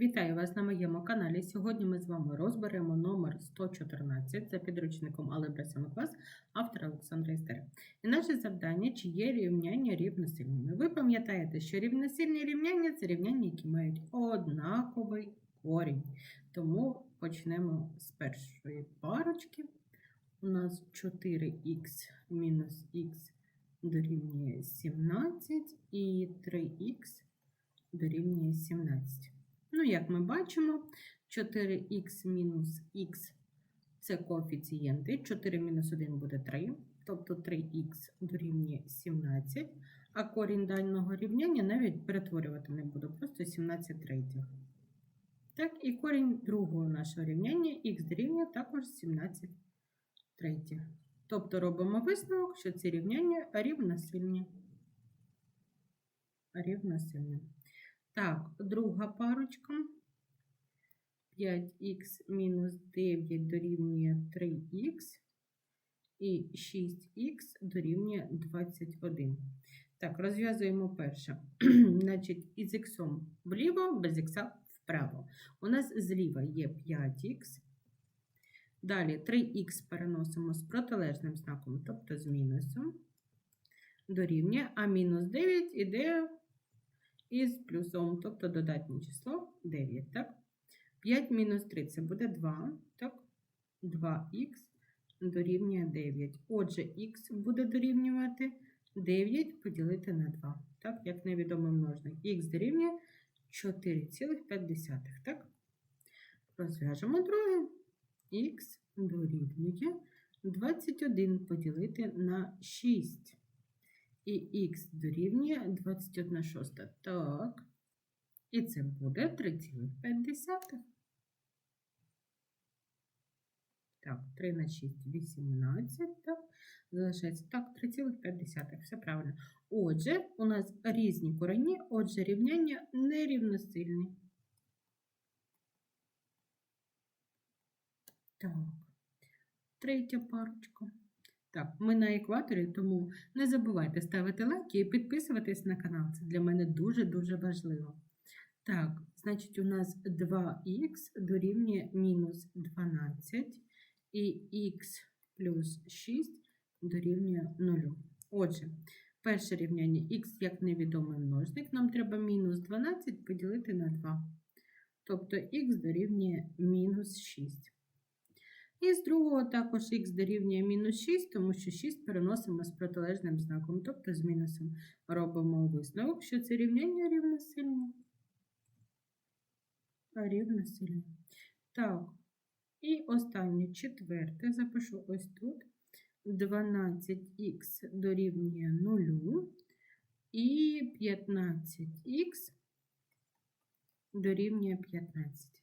Вітаю вас на моєму каналі. Сьогодні ми з вами розберемо номер 114 за підручником Алебра 7 клас автора Олександра Істера. І наше завдання, чи є рівняння рівносильними. Ви пам'ятаєте, що рівносильні рівняння це рівняння, які мають однаковий корінь. Тому почнемо з першої парочки. У нас 4х мінус х дорівнює 17 і 3х дорівнює 17. Ну, як ми бачимо, 4х мінус х це коефіцієнти. 4 мінус 1 буде 3, тобто 3х дорівнює 17, а корінь даного рівняння навіть перетворювати не буду, просто 17 третіх. Так, і корінь другого нашого рівняння х дорівнює також 17 третіх. Тобто робимо висновок, що ці рівняння рівносильні. Рівносильні. Так, друга парочка. 5х мінус 9 дорівнює 3х і 6х дорівнює 21. Так, розв'язуємо перше. Значить, із х вліво, без х вправо. У нас зліва є 5х. Далі 3х переносимо з протилежним знаком, тобто з мінусом. Дорівнює, а мінус 9 іде із плюсом, тобто додатнє число 9. так? 5 мінус 3 це буде 2, так? 2х дорівнює 9. Отже, х буде дорівнювати 9 поділити на 2, так? Як невідомий множник. х дорівнює 4,5, так? Розв'яжемо друге. х дорівнює 21 поділити на 6 і х дорівнює 21 шоста. Так. І це буде 3,5. Так, 3 на 6, 18. Так, залишається так, 3,5. Все правильно. Отже, у нас різні корені, отже, рівняння нерівносильні. Так, третя парочка. Так, ми на екваторі, тому не забувайте ставити лайки і підписуватись на канал. Це для мене дуже-дуже важливо. Так, значить, у нас 2х дорівнює мінус 12 і х плюс 6 дорівнює 0. Отже, перше рівняння х як невідомий множник, нам треба мінус 12 поділити на 2. Тобто х дорівнює мінус 6. І з другого також х дорівнює мінус 6, тому що 6 переносимо з протилежним знаком, тобто з мінусом. Робимо висновок, що це рівняння рівносильне. Рівносильне. Так, і останнє четверте запишу ось тут. 12х дорівнює 0 і 15х дорівнює 15.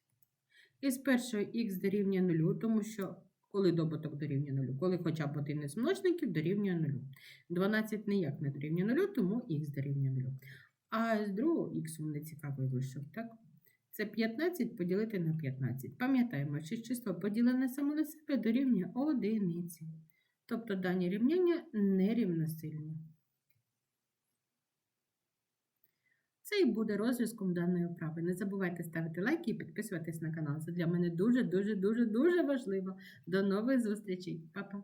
Із першого х дорівнює 0, тому що коли добуток дорівнює 0, коли хоча б один із множників дорівнює 0. 12 ніяк не дорівнює 0, тому х дорівнює 0. А з другого х не цікавий вийшов, так? Це 15 поділити на 15. Пам'ятаємо, що число поділене саме на себе дорівнює одиниці. Тобто дані рівняння нерівносильні. Це і буде розв'язком даної вправи. Не забувайте ставити лайки і підписуватись на канал. Це для мене дуже-дуже дуже дуже важливо. До нових зустрічей. Па-па!